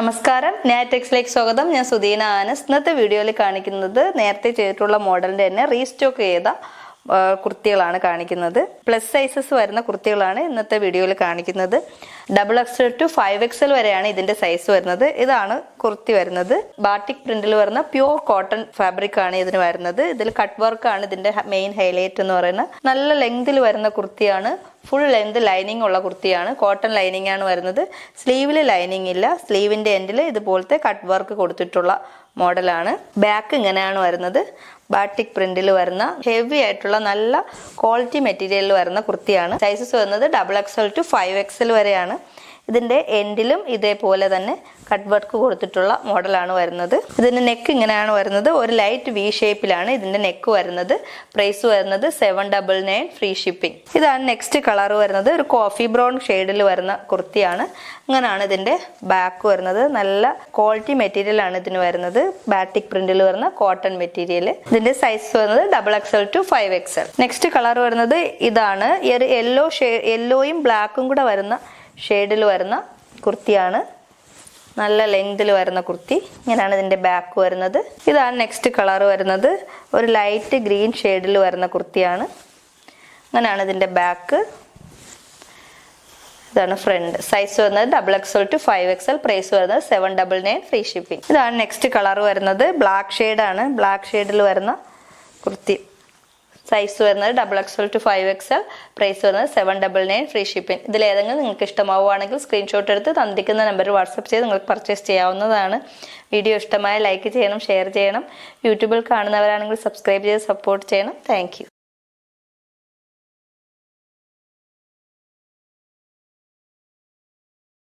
നമസ്കാരം. നാറ്റെക്സിലേക്ക് സ്വാഗതം. ഞാൻ സുദീന ആനസ് ഇന്നത്തെ വീഡിയോയിൽ കാണിക്കുന്നത് നേരത്തെ ചെയ്തിട്ടുള്ള മോഡലിന്റെ തന്നെ റീസ്റ്റോക്ക് ചെയ്ത കുർത്തികളാണ് കാണിക്കുന്നത്. പ്ലസ് സൈസസ് വരുന്ന കുർത്തികളാണ് ഇന്നത്തെ വീഡിയോയിൽ കാണിക്കുന്നത്. Double XL two five XL വരെയാണ് ഇതിന്റെ സൈസ് വരുന്നത്. ഇതാണ് കുർത്തി വരുന്നത്. ബാട്ടിക് പ്രിന്റിൽ വരുന്ന പ്യൂർ കോട്ടൺ ഫാബ്രിക് ആണ് ഇതിന് വരുന്നത്. ഇതിൽ കട്ട് വർക്ക് ആണ് ഇതിന്റെ മെയിൻ ഹൈലൈറ്റ് എന്ന് പറയുന്നത്. നല്ല ലെങ്തിൽ വരുന്ന കുർത്തിയാണ്. ഫുൾ ലെങ്ത് ലൈനിങ് ഉള്ള കുർത്തിയാണ്. കോട്ടൺ ലൈനിങ് ആണ് വരുന്നത്. സ്ലീവിൽ ലൈനിങ് ഇല്ല. സ്ലീവിന്റെ എൻഡിൽ ഇതുപോലത്തെ കട്ട് വർക്ക് കൊടുത്തിട്ടുള്ള മോഡലാണ്. ബാക്ക് ഇങ്ങനെയാണ് വരുന്നത്. ബാട്ടിക് പ്രിന്റിൽ വരുന്ന ഹെവി ആയിട്ടുള്ള നല്ല ക്വാളിറ്റി മെറ്റീരിയലിൽ വരുന്ന കുർത്തിയാണ്. സൈസസ് വരുന്നത് double XL two five XL വരെയാണ്. ഇതിന്റെ എൻഡിലും ഇതേപോലെ തന്നെ കട്ട് വർക്ക് കൊടുത്തിട്ടുള്ള മോഡലാണ് വരുന്നത്. ഇതിന്റെ നെക്ക് ഇങ്ങനെയാണ് വരുന്നത്. ഒരു ലൈറ്റ് വി ഷേപ്പിലാണ് ഇതിന്റെ നെക്ക് വരുന്നത്. പ്രൈസ് വരുന്നത് seven double nine free shipping ഇതാണ് നെക്സ്റ്റ് കളർ വരുന്നത്. ഒരു കോഫി ബ്രൗൺ ഷെയ്ഡിൽ വരുന്ന കുർത്തിയാണ്. അങ്ങനെയാണ് ഇതിന്റെ ബാക്ക് വരുന്നത്. നല്ല ക്വാളിറ്റി മെറ്റീരിയൽ ആണ് ഇതിന് വരുന്നത്. ബാറ്റിക് പ്രിന്റിൽ വരുന്ന കോട്ടൺ മെറ്റീരിയൽ ഇതിന്റെ സൈസ് വരുന്നത് double XL two five XL next colour വരുന്നത് ഇതാണ്. ഈ ഒരു യെല്ലോ യെല്ലോയും ബ്ലാക്കും കൂടെ വരുന്ന ഷെയ്ഡിൽ വരുന്ന കുർത്തിയാണ്. നല്ല ലെങ്തിൽ വരുന്ന കുർത്തി. ഇങ്ങനെയാണ് ഇതിന്റെ ബാക്ക് വരുന്നത്. ഇതാണ് നെക്സ്റ്റ് കളർ വരുന്നത്. ഒരു ലൈറ്റ് ഗ്രീൻ ഷെയ്ഡിൽ വരുന്ന കുർത്തിയാണ്. അങ്ങനെയാണ് ഇതിന്റെ ബാക്ക് ഇതാണ് ഫ്രണ്ട് സൈസ് വരുന്നത് double XL two five XL price വരുന്നത് seven double nine free shipping ഇതാണ് നെക്സ്റ്റ് കളർ വരുന്നത്. ബ്ലാക്ക് ആണ്. ബ്ലാക്ക് ഷെയ്ഡിൽ വരുന്ന കുർത്തി. സൈസ് വരുന്നത് double XL two five XL price വരുന്നത് seven double nine free shipping ഇതിൽ ഏതെങ്കിലും നിങ്ങൾക്ക് ഇഷ്ടമാവുകയാണെങ്കിൽ സ്ക്രീൻഷോട്ട് എടുത്ത് തന്നിരിക്കുന്ന നമ്പറിൽ വാട്സപ്പ് ചെയ്ത് നിങ്ങൾക്ക് പർച്ചേസ് ചെയ്യാവുന്നതാണ്. വീഡിയോ ഇഷ്ടമായ ലൈക്ക് ചെയ്യണം ഷെയർ ചെയ്യണം. യൂട്യൂബിൽ കാണുന്നവരാണെങ്കിൽ സബ്സ്ക്രൈബ് ചെയ്ത് സപ്പോർട്ട് ചെയ്യണം. താങ്ക്